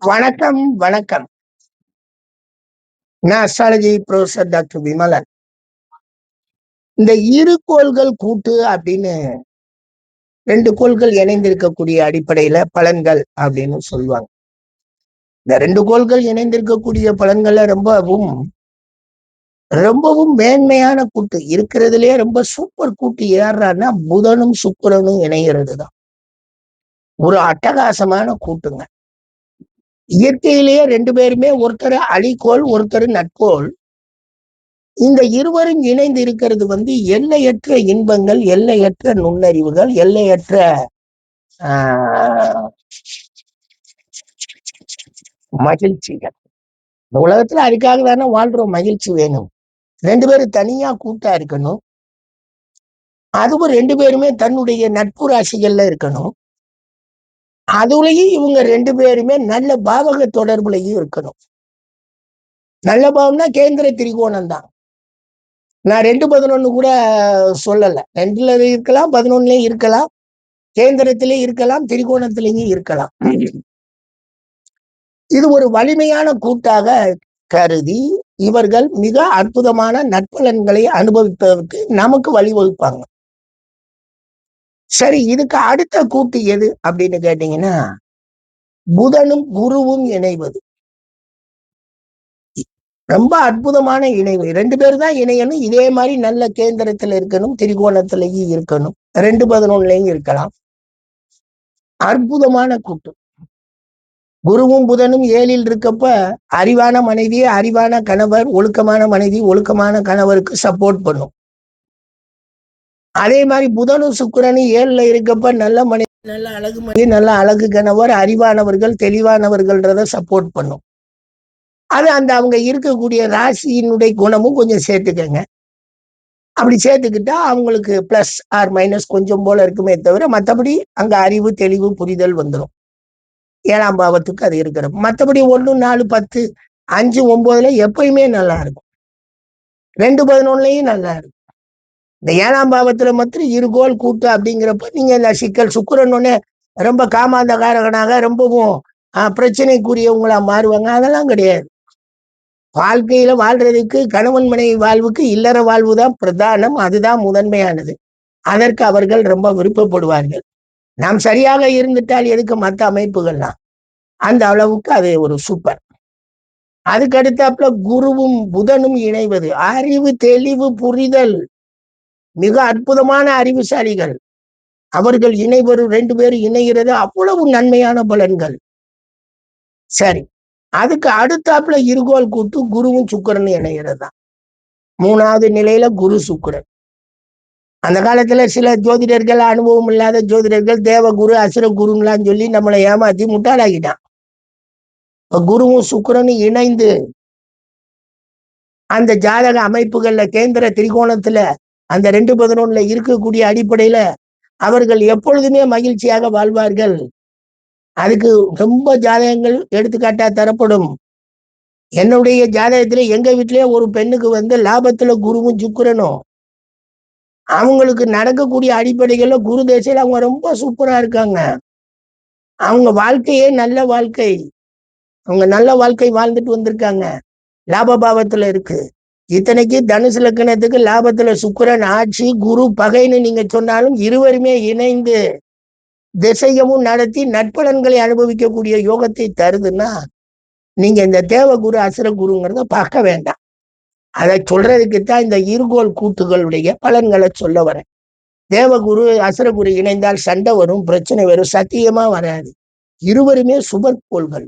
வணக்கம், வணக்கம். நான் அஸ்ட்ராலஜி ப்ரொஃபசர் டாக்டர் விமலன். இந்த இரு கோள்கள் கூட்டு அப்படின்னு ரெண்டு கோள்கள் இணைந்திருக்கக்கூடிய அடிப்படையில பலன்கள் அப்படின்னு சொல்லுவாங்க. இந்த ரெண்டு கோள்கள் இணைந்திருக்கக்கூடிய பலன்கள்ல ரொம்பவும் ரொம்பவும் மேன்மையான கூட்டு. இருக்கிறதுலயே ரொம்ப சூப்பர் கூட்டு யார்றான்னா, புதனும், சுக்கரனும் இணைகிறது தான். ஒரு அட்டகாசமான கூட்டுங்க. இயற்கையிலேயே ரெண்டு பேருமே ஒருத்தர் அழிக்கோள், ஒருத்தர் நட்கோள். இந்த இருவரும் இணைந்து இருக்கிறது வந்து எல்லையற்ற இன்பங்கள், எல்லையற்ற நுண்ணறிவுகள், எல்லையற்ற மகிழ்ச்சிகள். இந்த உலகத்துல அதுக்காக தானே வாழ்றோம். மகிழ்ச்சி வேணும். ரெண்டு பேரும் தனியா கூட்டா இருக்கணும். அதுவும் ரெண்டு பேருமே தன்னுடைய நட்பு ராசிகள்ல இருக்கணும். அதுலயும் இவங்க ரெண்டு பேருமே நல்ல பாவக தொடர்புலையும் இருக்கணும். நல்ல பாவம்னா கேந்திர திரிகோணம் தான். நான் 2, 11 கூட சொல்லல. 2ல இருக்கலாம், 11லயும் இருக்கலாம். கேந்திரத்திலயும் இருக்கலாம், திரிகோணத்திலேயும் இருக்கலாம். இது ஒரு வலிமையான கூட்டாக கருதி, இவர்கள் மிக அற்புதமான நற்பலன்களை அனுபவிப்பதற்கு நமக்கு வழிவகுப்பாங்க. சரி, இதுக்கு அடுத்த கூட்டு எது அப்படின்னு கேட்டீங்கன்னா, புதனும், குருவும் இணைவது. ரொம்ப அற்புதமான இணைவு. ரெண்டு பேர் தான் இணையணும். இதே மாதிரி நல்ல கேந்திரத்துல இருக்கணும், திரிகோணத்திலேயும் இருக்கணும். 2, 11லயும் இருக்கலாம். அற்புதமான கூட்டு. குருவும், புதனும் ஏழில் இருக்கப்ப, அறிவான மனைவி, அறிவான கணவர், ஒழுக்கமான மனைவி, ஒழுக்கமான கணவருக்கு சப்போர்ட் பண்ணும். அதே மாதிரி புதனும், சுக்கிரனும் ஏழுல இருக்கப்ப நல்ல மனித நல்ல அழகு மனைவி, நல்ல அழகு கணவர், அறிவானவர்கள், தெளிவானவர்கள்ன்றத சப்போர்ட் பண்ணும். அது அந்த அவங்க இருக்கக்கூடிய ராசியினுடைய குணமும் கொஞ்சம் சேர்த்துக்கங்க. அப்படி சேர்த்துக்கிட்டா அவங்களுக்கு பிளஸ் ஆர் மைனஸ் கொஞ்சம் போல இருக்குமே தவிர, மத்தபடி அங்க அறிவு, தெளிவு, புரிதல் வந்துரும். ஏழாம் பாவத்துக்கு அது இருக்கிற மத்தபடி 1, 4, 10, 5, 9ல எப்பயுமே நல்லா இருக்கும். 2, 11லயும் நல்லா இருக்கும். இந்த ஏழாம் பாவத்துல மாத்திரம் இருகோள் கூட்டு அப்படிங்கிறப்ப, நீங்க இந்த சிக்கல் சுக்கிரன் உடனே ரொம்ப காமாந்தகாரகனாக ரொம்பவும் பிரச்சனைக்குரியவங்களா மாறுவாங்க. அதெல்லாம் கிடையாது. வாழ்க்கையில வாழ்றதுக்கு கணவன் மனைவி வாழ்வுக்கு இல்லற வாழ்வு தான் பிரதானம். அதுதான் முதன்மையானது. அதற்கு அவர்கள் ரொம்ப விருப்பப்படுவார்கள். நாம் சரியாக இருந்துட்டால் எதுக்கு மத்த அமைப்புகள்லாம்? அந்த அளவுக்கு அது ஒரு சூப்பர். அதுக்கு அடுத்தாப்புல குருவும், புதனும் இணைவது. அறிவு, தெளிவு, புரிதல். மிக அற்புதமான அறிவுசாலிகள். அவர்கள் இணைவரும் ரெண்டு பேரும் இணைகிறது அவ்வளவு நன்மையான பலன்கள். சரி. அதுக்கு அடுத்தாப்புல இருகோள் கூட்டு குருவும், சுக்கரன் இணைகிறது தான். மூணாவது நிலையில குரு, சுக்கரன் அந்த காலத்துல சில ஜோதிடர்கள், அனுபவம் இல்லாத ஜோதிடர்கள் தேவகுரு, அசுர குருன்லாம் சொல்லி நம்மளை ஏமாத்தி முட்டாளாகிட்டான் இப்ப குருவும், சுக்கரனும் இணைந்து அந்த ஜாதக அமைப்புகள்ல கேந்திர திரிகோணத்துல அந்த 2, 11ல இருக்கக்கூடிய அடிப்படையில அவர்கள் எப்பொழுதுமே மகிழ்ச்சியாக வாழ்வார்கள். அதுக்கு ரொம்ப ஜாதகங்கள் எடுத்துக்காட்டா தரப்படும். என்னுடைய ஜாதகத்திலே எங்க வீட்டிலேயே ஒரு பெண்ணுக்கு வந்து லாபத்துல குருவும், சுக்கிரனும். அவங்களுக்கு நடக்கக்கூடிய அடிப்படைகள்ல குரு திசையில அவங்க ரொம்ப சூப்பரா இருக்காங்க. அவங்க வாழ்க்கையே நல்ல வாழ்க்கை. அவங்க நல்ல வாழ்க்கை வாழ்ந்துட்டு வந்திருக்காங்க. லாப பாவத்துல இருக்கு. இத்தனைக்கு தனுசு லக்னத்துக்கு லாபத்துல சுக்கிரன் ஆட்சி, குரு பகைன்னு நீங்க சொன்னாலும் இருவருமே இணைந்து திசையமும் நடத்தி நட்பலன்களை அனுபவிக்கக்கூடிய யோகத்தை தருதுன்னா, நீங்க இந்த தேவகுரு, அசுர குருங்கிறத பார்க்க வேண்டாம். அதை சொல்றதுக்கு தான் இந்த இருகோள் கூட்டுகளுடைய பலன்களை சொல்ல வரேன். தேவகுரு, அசுரகுரு இணைந்தால் சண்டை வரும், பிரச்சனை வரும். சத்தியமா வராது. இருவருமே சுபர்கோள்கள்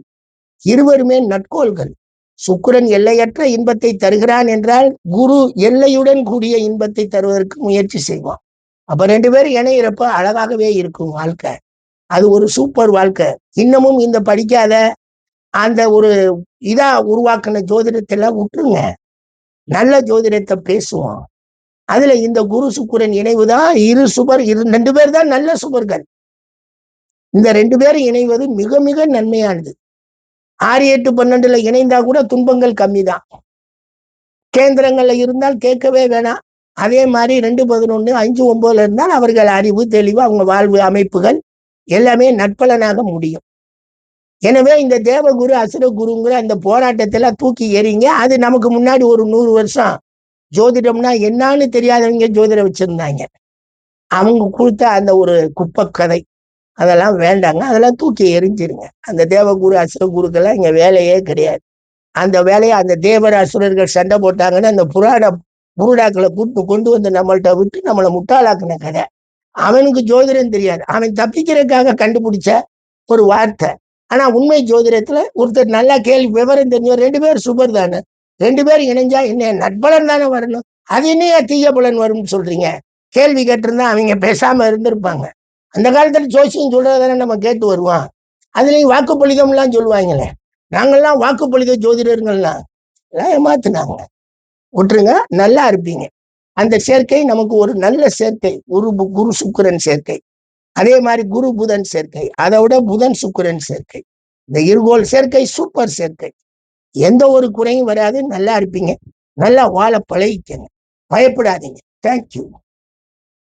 இருவருமே நட்கோள்கள். சுக்கிரன் எல்லையற்ற இன்பத்தை தருகிறான் என்றால், குரு எல்லையுடன் கூடிய இன்பத்தை தருவதற்கு முயற்சி செய்வான். அப்ப ரெண்டு பேரும் இணையிறப்ப அழகாகவே இருக்கும் வாழ்க்கை. அது ஒரு சூப்பர் வாழ்க்கை. இன்னமும் இந்த படிக்காத, அந்த ஒரு இதா உருவாக்குன ஜோதிடத்தெல்லாம் விட்டுருங்க நல்ல ஜோதிடத்தை பேசுவோம். அதுல இந்த குரு, சுக்குரன் இணைவுதான் இரு சுபர் இரு ரெண்டு பேர் தான் நல்ல சுபர்கள். இந்த ரெண்டு பேரும் இணைவது மிக மிக நன்மையானது. 6, 8, 12ல இணைந்தா கூட துன்பங்கள் கம்மி தான் கேந்திரங்கள்ல இருந்தால் கேட்கவே வேணாம். அதே மாதிரி ரெண்டு பதினொன்று அஞ்சு ஒன்பதுல இருந்தால் அவர்கள் அறிவு, தெளிவு, அவங்க வாழ்வு அமைப்புகள் எல்லாமே நட்பலனாக முடியும். எனவே இந்த தேவகுரு அசுர குருங்கிற அந்த போராட்டத்தெல்லாம் தூக்கி எறிங்க அது நமக்கு முன்னாடி ஒரு நூறு வருஷம் ஜோதிடம்னா என்னன்னு தெரியாதவங்க ஜோதிடம் வச்சிருந்தாங்க அவங்க கொடுத்த அந்த ஒரு குப்பை கதை அதெல்லாம் வேண்டாங்க. அதெல்லாம் தூக்கி எரிஞ்சிருங்க அந்த தேவகுரு அசுரகுருக்கெல்லாம் குருக்கெல்லாம் வேலையே கிடையாது. அந்த வேலையை அந்த தேவர் அசுரர்கள் சண்டை போட்டாங்கன்னு அந்த புராண புருடாக்களை கூட்டு கொண்டு வந்து நம்மள்ட்ட விட்டு நம்மளை முட்டாளாக்குன கதை. அவனுக்கு ஜோதிடம் தெரியாது. அவன் தப்பிக்கிறதுக்காக கண்டுபிடிச்ச ஒரு வார்த்தை. ஆனா உண்மை ஜோதிடத்துல ஒருத்தர் நல்லா கேள்வி விவரம் தெரிஞ்சவர் ரெண்டு பேர் சுபர் தானே. ரெண்டு பேரும் இணைஞ்சா என்ன நட்பலன் தானே வரணும்? அது என்னையா தீய பலன் வரும்னு சொல்றீங்க? கேள்வி கேட்டிருந்தா அவங்க பேசாம இருந்திருப்பாங்க. அந்த காலத்துல ஜோசியம் சொல்றதானே நம்ம கேட்டு வருவோம். அதுலயும் வாக்குப்பளிதம்லாம் சொல்லுவாங்களே. நாங்கெல்லாம் வாக்குப்பளித ஜோதிடர்கள்லாம் எல்லாம் ஏமாத்துனாங்க. விட்டுருங்க நல்லா இருப்பீங்க. அந்த சேர்க்கை நமக்கு ஒரு நல்ல சேர்க்கை. குரு குரு சுக்கிரன் சேர்க்கை. அதே மாதிரி குரு புதன் சேர்க்கை. அதை விட புதன் சுக்கிரன் சேர்க்கை. இந்த இருகோல் சேர்க்கை சூப்பர் சேர்க்கை. எந்த ஒரு குறையும் வராது. நல்லா இருப்பீங்க. நல்லா வாழ பழகிக்கங்க. பயப்படாதீங்க. தேங்க்யூ